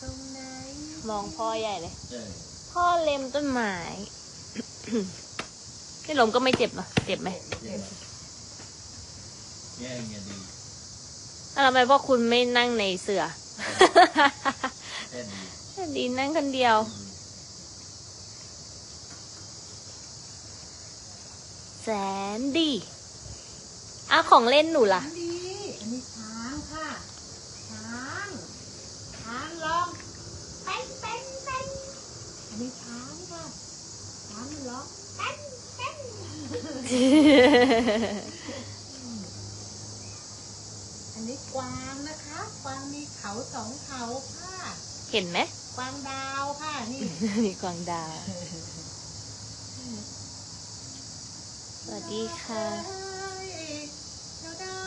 ตรงไหนมองพ่อใหญ่เลยเออพ่อเล็มต้นไม้ นี่ลมก็ไม่เจ็บเหรอเจ็บไหมเจ็บแย่เงี้ยดีแล้วทำไมพ่อคุณไม่นั่งในเสือแค่ดีดีนั่งคนเดียว แสนดีอ้าวของเล่นหนูล่ะดีอันนี้ช้างค่ะ ช้าง ช้างลองเป็นเป็นเป็นอันนี้ช้างค่ะ ช้างมันร้องเป็นเป็น อันนี้กวางนะคะกวางมีเขาสองเขาค่ะ เห็นไหมกวางดาวค่ะนี่ มีกวางดาว สวัสดีค่ะเจ้าดอ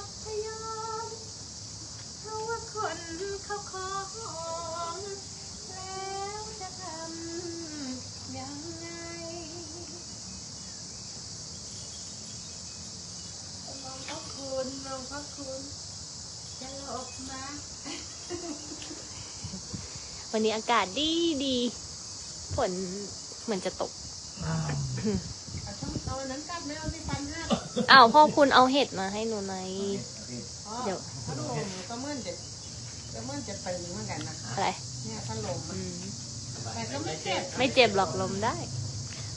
กพยอมเขาว่าคนเขาของแล้วจะทำยังไงมองพระ คุณมองพระคุณจะหลบมาวันนี้อากาศดีดีฝนเหมือนจะตก เอาช่องเอาอันนั้นกลับไม่เอาที่ฟันหักอ้าวพ่อคุณเอาเห็ดมาให้หนูหน่อย อ๋อเดี๋ยว พัดลมก็เหมื่อนจะก็เหมื่อนจะตึงเหมือนกันนะคะอะไรเนี่ยพัดลมอือะมแต่ก็ไม่เจ็บไม่เจ็บหรอกลมได้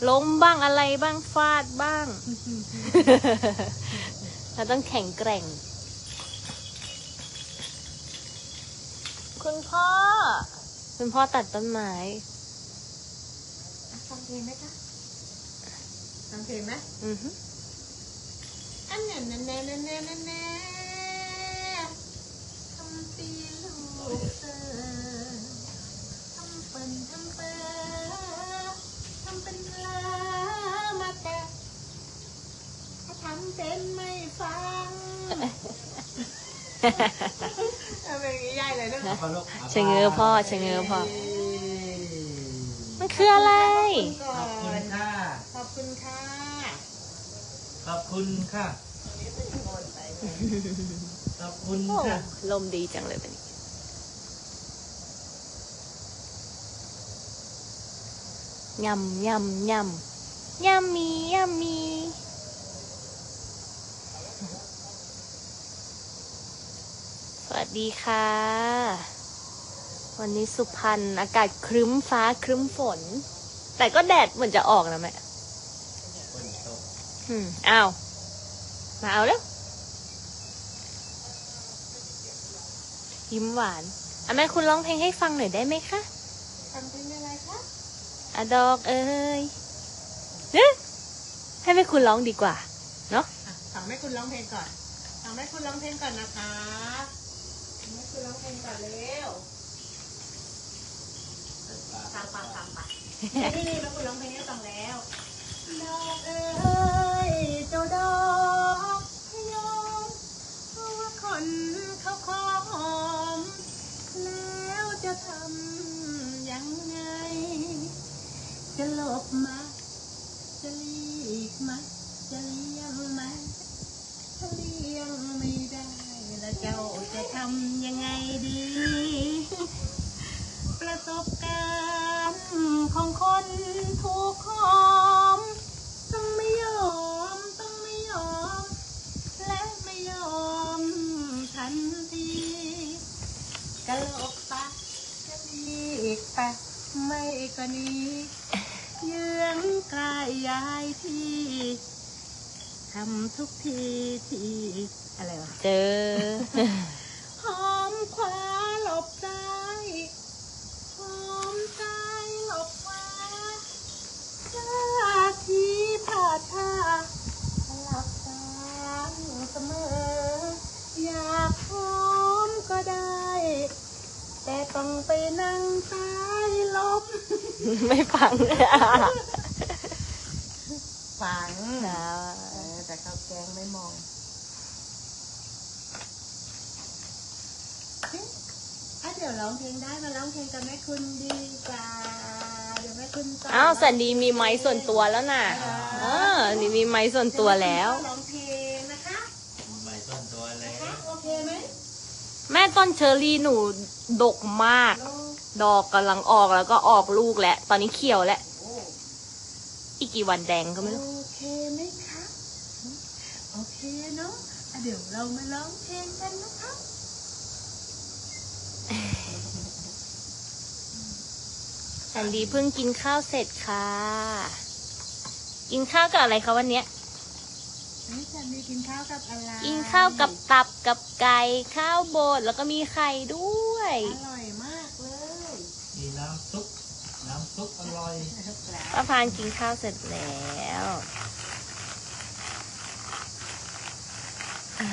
ล้มบ้างอะไรบ้างฟาดบ้าง เราต้องแข็งแกร่ง คุณพ่อ คุณพ่อตัดต้นไม้ฟังเพลงไหมคะฟังเพลงไหมอือฮึอันแน่แน่แน่แน่แน่แน่แน่ทำตีลูกเตอทำเป็นทำเปอทำเป็นเพลอมาแต่ถ้าทำเป็นไม่ฟัง เอาเป็นอย่างนี้ใหญ่เลยนะพอลูกชะเง้อพ่อชะเง้อพ่อ มันคืออะไรก่อขอบคุณนค่ะ ขอบคุณค่ะ ขอบคุณค่ะขอบคุณโอ้ค่ะลมดีจังเลยวันนี้ยำยำยำยำมียำมีสวัส ดีค่ะ วันนี้สุพรรณอากาศครึ้มฟ้าครึ้มฝน แต่ก็แดดเหมือนจะออกนะแม่คนตกอืมอ้าวมาเอาแล้ว ยิ้มหวานอะแม่คุณร้องเพลงให้ฟังหน่อยได้ไหมคะฟังเพลงอะไรคะอะดอกเอ้ยเอ๊ะให้แม่คุณร้องดีกว่า เนาะ อะฟังแม่คุณร้องเพลงก่อนฟังแม่คุณร้องเพลงก่อนนะคะฟังแม่ คุณร้องเพลงก่อนเร็วฟังฟังฟังฟังนี่นี่แม่คุณร้องเพลงให้ฟังแล้วดอกเอ้ยเจ้าดอกพะยอมเพราะว่าคน ทำทุกทีที่อะไรวะเจอ หอมขวาหลบซ้ายหอมซ้ายหลบขวาจ้าทีผ่าท่าหลับตาเสมอ อยากหอมก็ได้ แต่ต้องไปนั่งซ้ายหลบ ไม่ฟังฝังนะ เออแต่ข้าวแกงไม่มองเอ๊ะอะเดี๋ยวร้องเพลงได้มาร้องเพลงกับแม่คุณดีกว่าเดี๋ยวแม่คุณสนอ้าวสันดีมีไม้ส่วนตัวแล้วน่ะเออนี่มีไม้ส่วนตัวแล้วร้องเพลงนะคะใบต้นตัวแล้นะคะวโอเคไหมแม่ต้นเชอร์รี่หนูดกมาก ดอกกำลังออกแล้วก็ออกลูกแล้วตอนนี้เขียวแล้วโอ้อีกกี่วันแดงก็ไม่รู้ โอเคไหมคะโอเคเนาะอะ เดี๋ยวเรามาร้องเพลงกันนะครับแอนดีเพิ่งกินข้าวเสร็จค่ะ กินข้าวกับอะไรคะวันเนี้ยนี่จะมีกินข้าวกับอะไรกินข้าวกับตับกับไก่ข้าวบดแล้วก็มีไข่ด้วย อร่อยมากเลยมีน้ำซุปน้ำซุปอร่อยป้าพานกินข้าวเสร็จแล้ว อ่า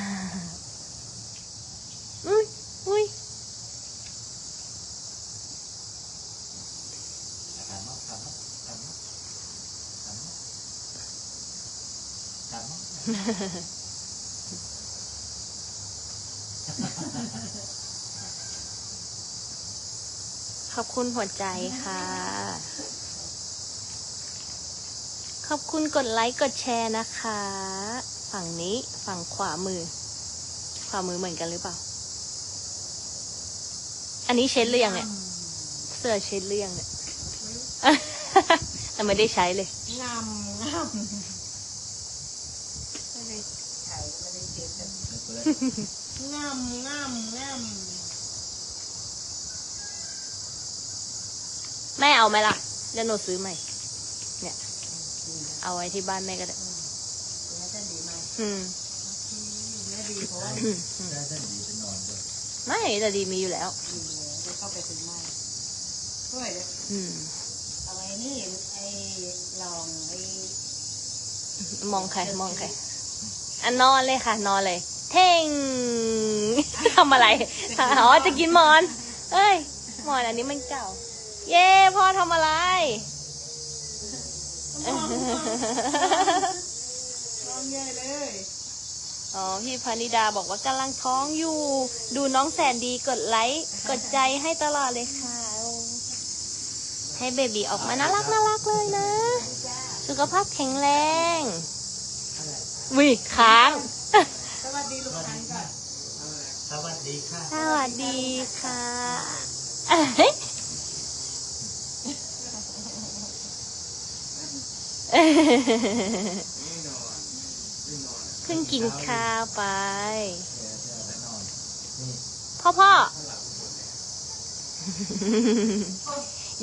อุ้ยอุ้ย ถามมาถามมาถามมาถามมาถามมา ขอบคุณหัวใจค่ะ ขอบคุณกดไลค์กดแชร์นะคะ ฝั่งนี้ฝั่งขวามือ ขวามือเหมือนกันหรือเปล่า อันนี้เช็ดหรือยังเนี่ย เสื้อเช็ดหรือยังเนี่ยแต่ไม่ได้ใช้เลย งามงามได้ไข่ไม่ได้เก็บกัน แล้วก็ เลยงามงามงามแม่เอาไหมล่ะเดี๋ยวหนูซื้อใหม่ เนี่ย เอาไว้ที่บ้านแม่ก็ได้แล้วจะดีไหมอืมแม่ดีเพราะว่าอืมได้ได้ดีไปนอนด้วยไม่แต่ดีมีอยู่แล้วดีเลยจะเข้าไปถึงไม้ด้วยเลยอืมเอาไว้นี่ไอ้ลองไอ้มองใครมองใครอะนอนเลยค่ะ นอนเลย เท่งทำอะไรอ๋อจะกินหมอน เอ้ย หมอนอันนี้มันเก่า เย้พ่อทำอะไรลองใหญ่เลย อ๋อ พี่พนิดาบอกว่ากำลังท้องอยู่ ดูน้องแสนดีกดไลค์ กดใจให้ตลอดเลยค่ะ ให้เบบีออกมาน่ารักน่ารักเลยนะ สุขภาพแข็งแรงวิค้าง สวัสดีลูกค้าก่อน สวัสดีค่ะ ส วัสดีค่ะเอ้ยเพิ่งกินข้าวไป พ่อพ่อ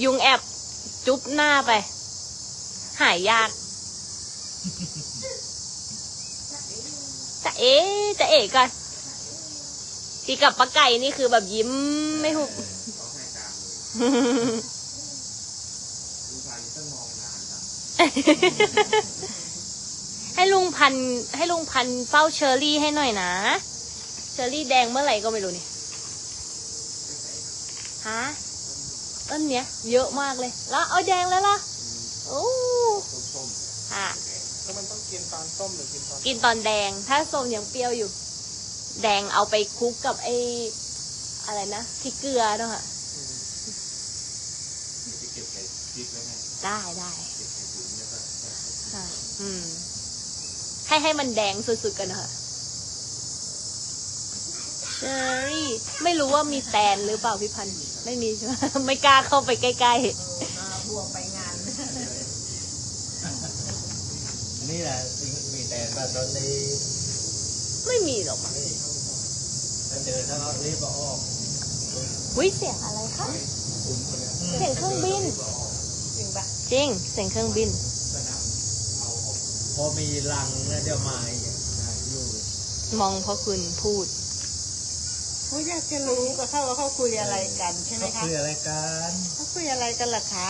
ยุงแอบจุ๊บหน้าไป หายยากจะเอ๋จะเอ๋ก่อน ตีกับปลาไก่นี่คือแบบยิ้มไม่หุบให้ลุงพันธุ์ให้ลุงพันธุ์เฝ้าเชอรี่ให้หน่อยนะ เชอรี่แดงเมื่อไหร่ก็ไม่รู้นี่ฮะต้นเนี้ย เยอะมากเลย แล้วเอาแดงแล้วล่ะโอ้อะแล้วมันต้องกินตอนต้มหรือกินตอนกินตอนแดง ถ้าส้มยังเปรี้ยวอยู่ แดงเอาไปคลุกกับไอ้อะไรนะพริกเกลือเนาะค่ะจะเก็บใส่พริกไว้ให้ได้ได้เก็บใส่ถุงแล้วก็ค่ะอืม ให้ให้มันแดงสุดๆกันนะคะเชอรี่ ไม่รู้ว่ามีแตนหรือเปล่าพี่พันธุ์ไม่มีใช่ไหมไม่กล้าเข้าไปใกล้มาบวงไปงานอันนี้แหละมีแต่ว่าตอนนี้ๆไม่มีหรอกมั้งนี่ถ้า เจอถ้าเรารีบเอาออกวิเสียงอะไรคะเสียงเครื่องบินจริงปะจริง เสียงเครื่องบินพอมีรังแล้วเดี๋ยวมาอีกอะอยู่มองเพราะคุณพูด เขาอยากจะรู้กับเขาว่าเขาคุยอะไรกันใช่ไหมเขาคะคุยอะไรกันเขาคุยอะไรกันล่ะคะ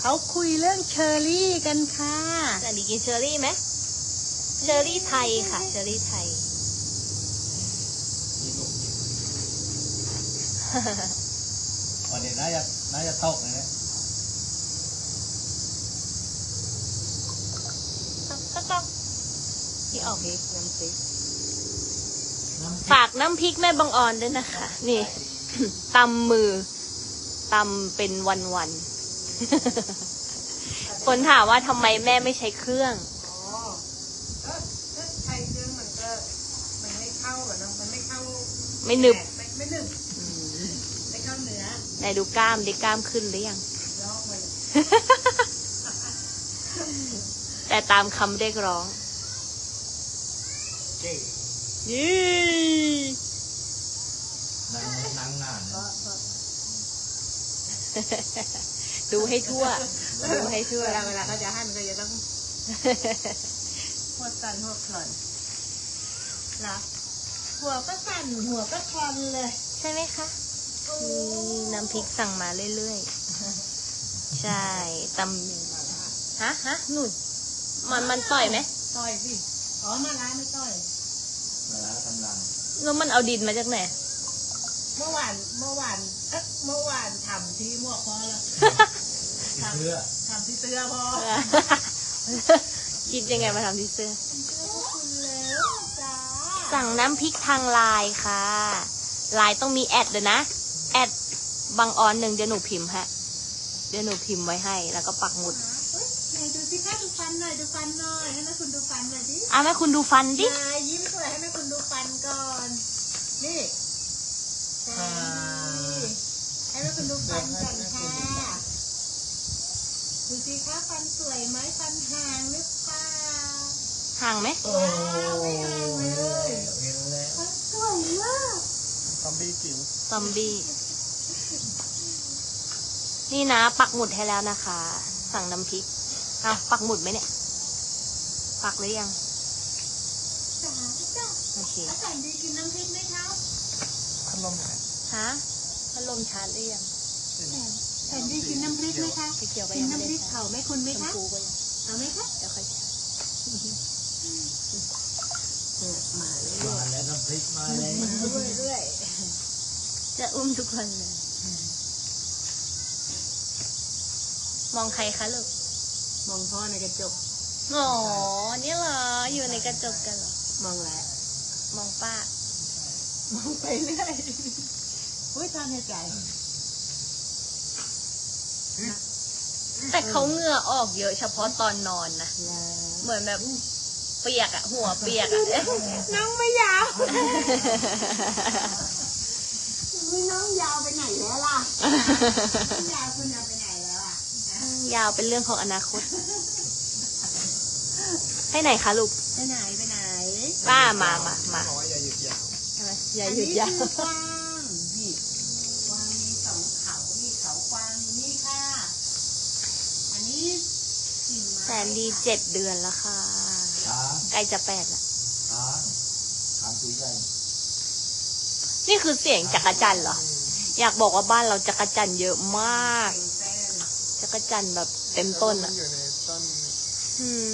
เขาคุยเรื่องเชอรี่กันค่ะแต่ดีกินเชอรี่ไหมเชอรี่ไทยค่ะ เชอรี่ไทย วันนี้น่าจะน่าจะตกนะเนี่ยก็ต้องที่ออกพริกน้ำพริกน้ำฝากน้ำพริกแม่บางออนด้วยนะคะ นี่ตำมือตำเป็นวันๆคนถามว่าทำไมแม่ไม่ใช้เครื่องอ๋อก็ถ้าใช้เครื่องมันก็มันไม่เข้าอะเนาะมันไม่เข้าไม่หนึบ ไหนดูกล้ามดิกล้ามขึ้นหรือยังยอกมาเลยแต่ตามคำเรียกร้องเก่งยี่นั่งนั่งนานก็ก็ดูให้ทั่ว ดูให้ทั่ว เวลาเวลาเขาจะให้มันก็จะต้องหัวสั่นหัวคลอนนะหัวก็สั่นหัวก็คลอนเลย ใช่ไหมคะ นี่น้ำพริกสั่งมาเรื่อยๆ ใช่ตำฮะฮะนุ่นมันมันต่อยไหมต่อยสิอ๋อมาร้านไม่ต่อยเวลาทำรังแล้วมันเอาดินมาจากไหนเมื่อวานเมื่อวานเอ๊ะเมื่อวานทำที่หมวกพอแล้วที่เพื่อทำที่เสื้อพอคิดยังไงมาทำที่เสื้อคุณแล้วจ้าสั่งน้ำพริกทางไลน์ค่ะไลน์ต้องมีแอดเลยนะ แอดบางออนหนึ่งเดี๋ยวหนูพิมพ์ฮะ เดี๋ยวหนูพิมพ์ไว้ให้ แล้วก็ปักหมุดเฮ้ยไหนดูสิคะดูฟันหน่อยดูฟันหน่อยให้แม่คุณดูฟันหน่อยดิอะแม่คุณดูฟันดิยายยิ้มสวยให้แม่คุณดูฟันก่อน นี่ใช่ให้แม่คุณดูฟันก่อนค่ะดูสิคะฟันสวยไหมฟันห่างหรือเปล่า ห่างไหม โอ้ยเห็นแล้ว ฟันสวยมาก ซอมบี้จิ๋วซอมบี้ นี่นะ ปักหมุดให้แล้วนะคะ สั่งน้ำพริกอ้าวปักหมุดไหมเนี่ย ปักหรือยังจ๋าจ้าโอเคอาจารย์ดีกินน้ำพริกไหมคะพัดลมไหนฮะพัดลมชาร์จหรือยังแผ่นดีกินน้ำพริกไหมคะไปเกี่ยวไปกินยังไม่น้ำพได้ริกชาเผาร์จไหมคุณไหมชมคะพูไปยังเอาไหมคะเดี๋ยวค่อยชาร์จมาเลยมาแล้วน้ำพริกมาแล้วเรื่อยจะอุ้มทุกคนเลย มองใครคะลูกๆมองพ่อในกระจก อ๋อนี่เหรอ อยู่ในกระจกกันเหรอ มองแล้ว มองป้า มองไปเรื่อยอุ้ยทานในใจ แต่เขาเหงื่อออกเยอะเฉพาะตอนนอนนะแล้วเหมือนแบบเปียกอะหัวเปียกอะน้องไม่ยาวอุ้ยน้องยาวไปไหนแล้วล่ะน้องยาวคุณยาวไปไหนแล้วอะ ยาวเป็นเรื่องของอนาคต ให้ไหนคะลูกไปไหนไปไหนป้ามามามาบอกว่าอย่าหยุดยาวใช่ไหมอย่าหยุดยาวอันนี้คือกวางนี่กวางมีสองเขามีเขากวางอยู่นี่ค่ะ อันนี้กิ่งไม้แสนดีเจ็ดเดือนแล้วค่ะช้างใกล้จะแปดละช้างช้างตัวใหญ่นี่คือเสียงจักรจันทร์เหรอ อยากบอกว่าบ้านเราจักรจันทร์เยอะมากเป็นแป้ง จักรจันทร์แบบเต็มต้นมัอะนอยู่ในต้นอืม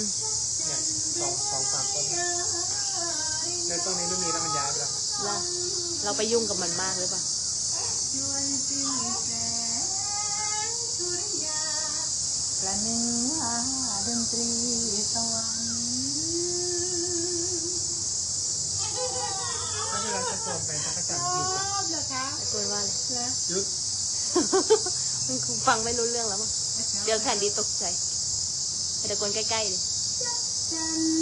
เนี่ยสองสองสามต้นในต้นนี้ไม่มีแล้วมันย้ายไปแล้วเราเราไปยุ่งกับมันมากหรือเปล่าชวนสิ้นแสงสุริยาประหนึ่งว่าดนตรีสวรรค์แล้วเวลาจะโกนไปจักรชจันทร์อหยุดบเหรอคะตะโกนว่าอะไรเหรอหยุด มันคงฟังไม่รู้เรื่องแล้วมั้ง เดี๋ยวแผ่นดีตกใจไปตะโกนใกล้ๆ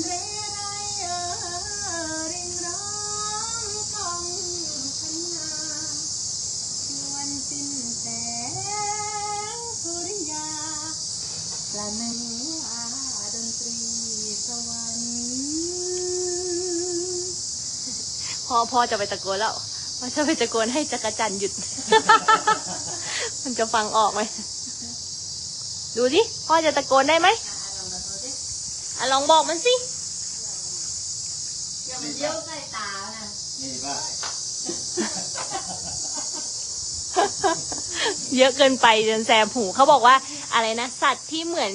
เรไรเออริงร้องของพันนาชวนสิ้นแสงสุริยาประหนึ่งว่าดนตรีสวรรค์พอพอจะไปตะโกนแล้วพอจะไปตะโกนให้จักรจันทร์หยุด มันจะฟังออกไหม ดูสิพ่อจะตะโกนได้ไหมอะลองบอกมันสิอย่ามันเยี่ยวใส่ตานะนี่ป่ะเยอะเกินไปจนแสบหูเขาบอกว่าอะไรนะ สัตว์ที่เหมือน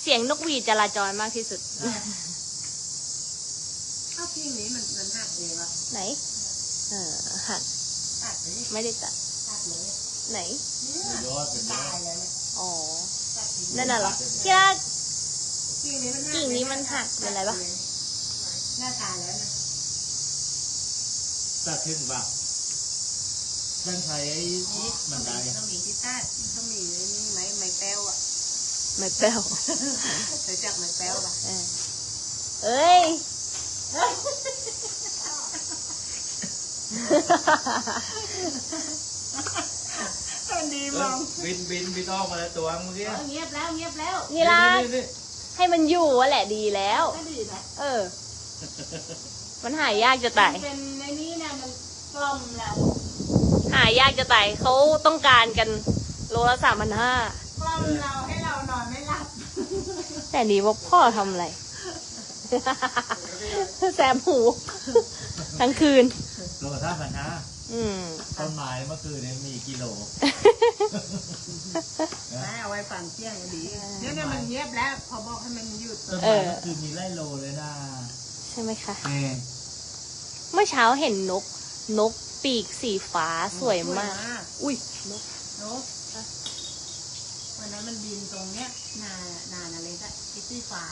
เสียงนกหวีดจราจรมากที่สุดข้าวพิงนี้มันมันหักเองวะไหน เออหักตัดเลยไม่ได้ตัดตัดเลยไหนเนี่ยยอดเป็นยอตายดแล้วเนี่ยอ๋อตัดทิ้ง นั่นน่ะเหรอที่รักกิ่งนี้มันหักกิ่งนี้มันหักเป็นไรปะหน้าตายแล้วนะตัดขึ้นบ้างท่านใช้ไอ้บันไดต้องมีที่ตัดต้องมีไอ้นี่ไม้ไม้แป้วอะไม่แป้วรู้จักไม้แป้วป่ะเออเอ้ย แสนดีมองบินบินบินออกมาแล้วตัวเมื่อกี้เออเงียบแล้วเงียบแล้วนี่ล่ะนี่ให้มันอยู่อะแหละดีแล้ว ก็ดีนะเออ มันหายากจะตายเป็นในนี้เนี่ยมันกล่อมแล้วหายากจะตายเขาต้องการกันโลละสามพันห้ากล่อมเราให้เรานอนไม่หลับ แต่นี้บอกพ่อทำอะไรแสบหู ทั้งคืนโลท่าพันห้า อืมต้นไม้เมื่อคืนนี้มีกิโลแม่เอาไว้ฝันเที่ยงดีเนี่ยเนี่ยมันเงียบแล้วพอบอกให้มันหยุดต้นไม้เมื่อคืนมีไร่โลเลยนะใช่ไหมคะแม่เมื่อเช้าเห็นนก นกปีกสีฟ้าสวยมาก อุ้ยนกนกวันนั้นมันบินตรงเนี้ย นานาอะไรก็ทิศที่ฟ้า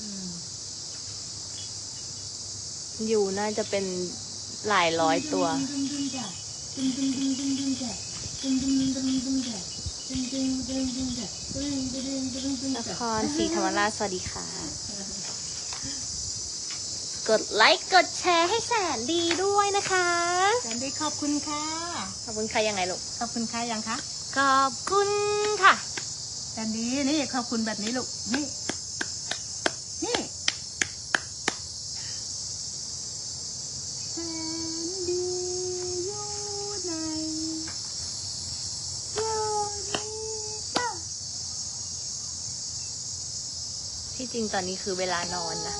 อืมอยู่น่าจะเป็น หลายร้อยตัว นครศรีธรรมราชสวัสดีค่ะ กดไลค์ กดแชร์ให้แสนดีด้วยนะคะแสนดีขอบคุณค่ะ ขอบคุณค่ะยังไงลูก ขอบคุณค่ะยังคะ ขอบคุณค่ะแสนดีนี่ขอบคุณแบบนี้ลูก นี่นี่แสนดีอยู่ในอยู่นี่จ้ะ ที่จ ริงตอนนี้คือเวลานอนนะ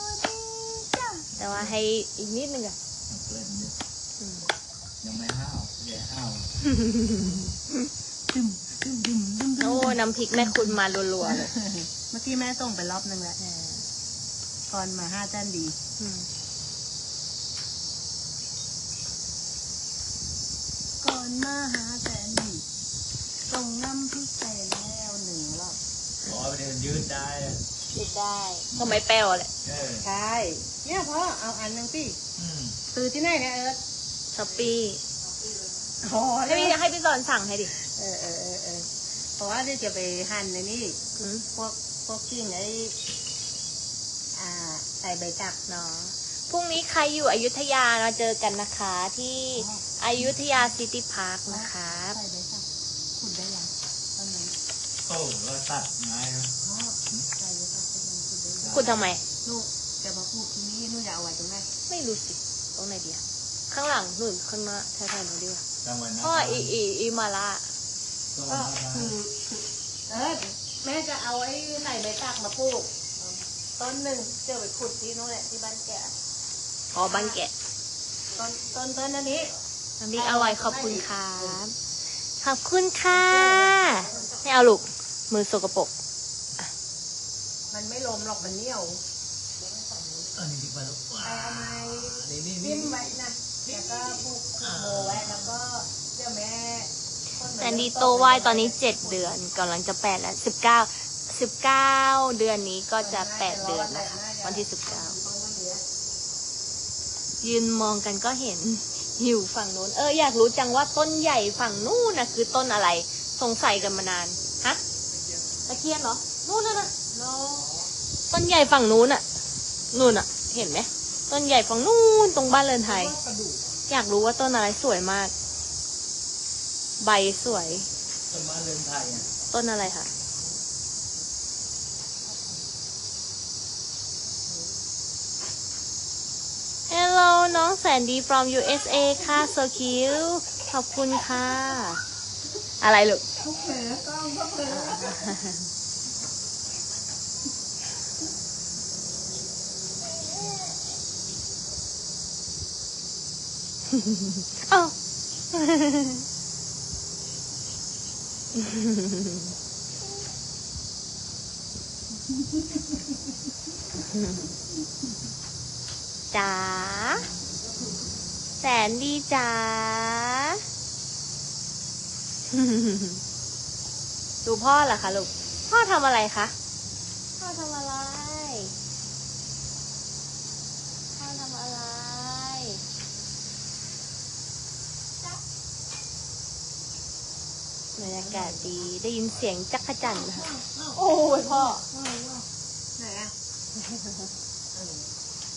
จ้ะแต่ว่าให้อีกนิดนึงอะเล่นเนี่ยอืมยังไม่ห้าวแย่ห้าวดึมดึมดึมดึมดึมโอ้น้ำพริกแม่คุณมารัวๆเลยเมื่อกี้แม่ส่งไปรอบนึงแล้วอ่าก่อนมาห้าแสนดีอืมก่อนมาหาแสนดีส่งน้ำพริกไปแล้วหนึ่งรอบขอไปเดินยืดได้อะ คิดได้ก็ไม่แป้วแหละเออใช่เนี่ยพ่อเอาอันหนึงสิอืมซื้อที่ไหนเนี่ยเอิร์ธช้อปปี้อ๋อให้พี่ให้พี่สอนสั่งให้ดิเออเออเออเออเพราะว่าเดี๋ยวจะไปหั่นในนี่อืมพวกพวกกิ้งไอ้อ่าใส่ใบจักเนาะพรุ่งนี้ใครอยู่อยุธยามาเจอกันนะคะที่อยุธยาซิตี้พาร์คนะคะ ใส่ใบจักขุดได้ยังตอนนั้นโต้ก็ตัดไม้นะ พ่อใส่ใบจักเป็นยัง ขุดได้ยังคุณทำไมลูกจะมาพูดที่นี่นู่นจะเอาไว้ตรงไหนไม่รู้สิตรงไหนดีอะข้างหลังนู่นข้างหน้าแถวๆนู้นดีกว่าจังหวะนั้นพ่ออีอีอีมาละก็ก็คือคือเออแม่จะเอาไอ้ใส่ใบจักมาปลูกต้นหนึ่งเดี๋ยวไปขุดที่นู่นแหละที่บ้านแกอ๋อบังแกะต้นต้นต้นอันนี้น้ำพริกอร่อยขอบคุณครับขอบคุณค่ะไม่เอาลูกมือสกปรก มันไม่ลมหรอกมันเหนียวอันนี้ดีกว่าลูกไปเอาไม้นี่นี่นี่จิ้มไว้นะแล้วก็ปลูกโบไว้แล้วก็เดี๋ยวแม่ต้นไม้แซนดี้โตวายตอนนี้เจ็ดเดือนกำลังจะแปดแล้วสิบเก้าสิบเก้าเดือนนี้ก็จะแปดเดือนนะคะวันที่สิบเก้ายืนมองกันก็เห็นอยู่ฝั่งนู้นเอออยากรู้จังว่าต้นใหญ่ฝั่งนู้นนะคือต้นอะไร สงสัยกันมานานฮะตะเคียนเหรอนู่นน่ะนะ ต้นใหญ่ฝั่งนู้นน่ะนู่นน่ะเห็นไหมต้นใหญ่ฝั่งนู้นตรงบ้านเรือนไทย อยากรู้ว่าต้นอะไรสวยมาก ใบสวย ต้นไม้เรือนไทยอะต้นอะไรคะ Hello น้องแสนดี from USA ค่ะ so cute ขอบคุณค่ะ อะไรลูกทุกเผลอกล้องก็เผลอ เอ้าจ๋าแสนดีจ๋าดูพ่อเหรอคะลูก พ่อทำอะไรคะ พ่อทำอะไร พ่อทำอะไร บ รรยากาศดีได้ยินเสียงจักรจันทร์นะคะโอ้ยพ่อไหนอะ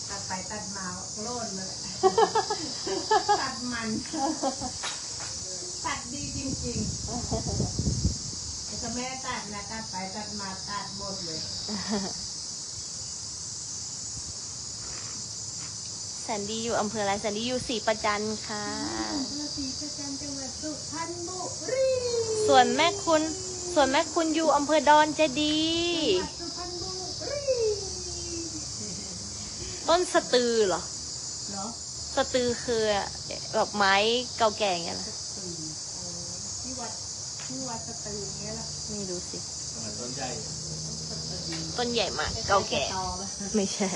พไปตัดมาโล่นมาเลยตัดมัน ตัดดีจริงๆแต่ถ้าแม่ตัดนะตัดไปตัดมาตัดหมดเลย แสนดีอยู่อำเภออะไรแสนดีอยู่ศรีประจันค่ะอำเภอศรีประจันทร์จังหวัดสุพรรณบุรีส่วนแม่คุณ ส่วนแม่คุณอยู่อำเภอดอนเจดีย์จังหวัดสุพรรณบุรีต้นสะตือเหรอเหรอสะตือคือแบบไม้เก่าแก่ไงล่ะตื่นโอ้ที่วัดที่วัดสตืออย่างเงี้ยล่ะไม่รู้สิทำไมต้นใหญ่ต้นใหญ่มากเก่าแก่ตอปะไม่ใช่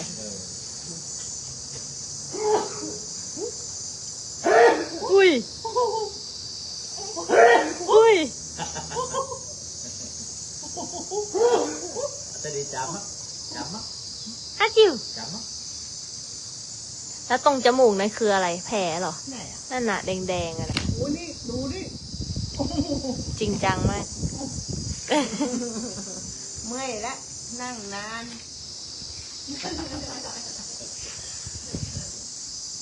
อออุ้ย อุ้ยจะดีจำมั้งจำมั้งอาจิวจำมั้งแล้วตรงจมูกนั่นคืออะไร แผลเหรอไหนอะนั่นน่ะแดงๆอะนะโอ้นี่ดูดิโอ้โหจริงจังมาก เมื่อยแล้วนั่งนาน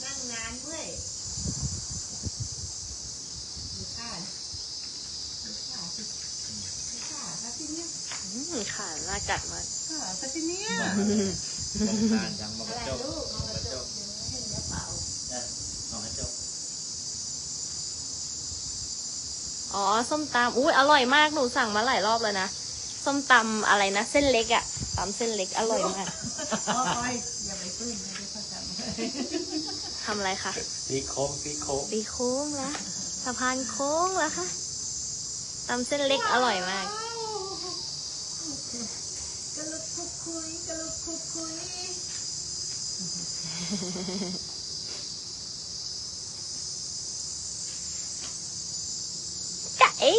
นั่งนานเมื่อยดูขาดูขาสิดูขาซะทีเนี้ย อืม ขาน่ากัดมากขาซะทีเนี้ยมองตาจังมองอะกระไรจกลูกมมอองงกกระระจจกกเดี๋ยวเห็นกระเป๋าเออมองกระจกอ๋อ ส้มตำอุ้ยอร่อยมาก หนูสั่งมาหลายรอบแล้วนะ ส้มตำอะไรนะ เส้นเล็กอะตำเส้นเล็กอร่อยมากโอ้ยอย่าไปฟื้นไม่ได้เข้าใจทำอะไรคะตีโค้งตีโค้งตีโค้งแล้วสะพานโค้งแล้วคะตำเส้นเล็กอร่อยมากกระลุกคุกคุยกระลุกคุกคุย จะเอ๊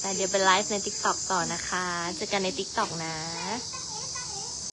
แต่เดี๋ยวไปไลฟ์ใน t ิ k t o k ต่อนะคะ เจอกันใน t ิ k t o k นะ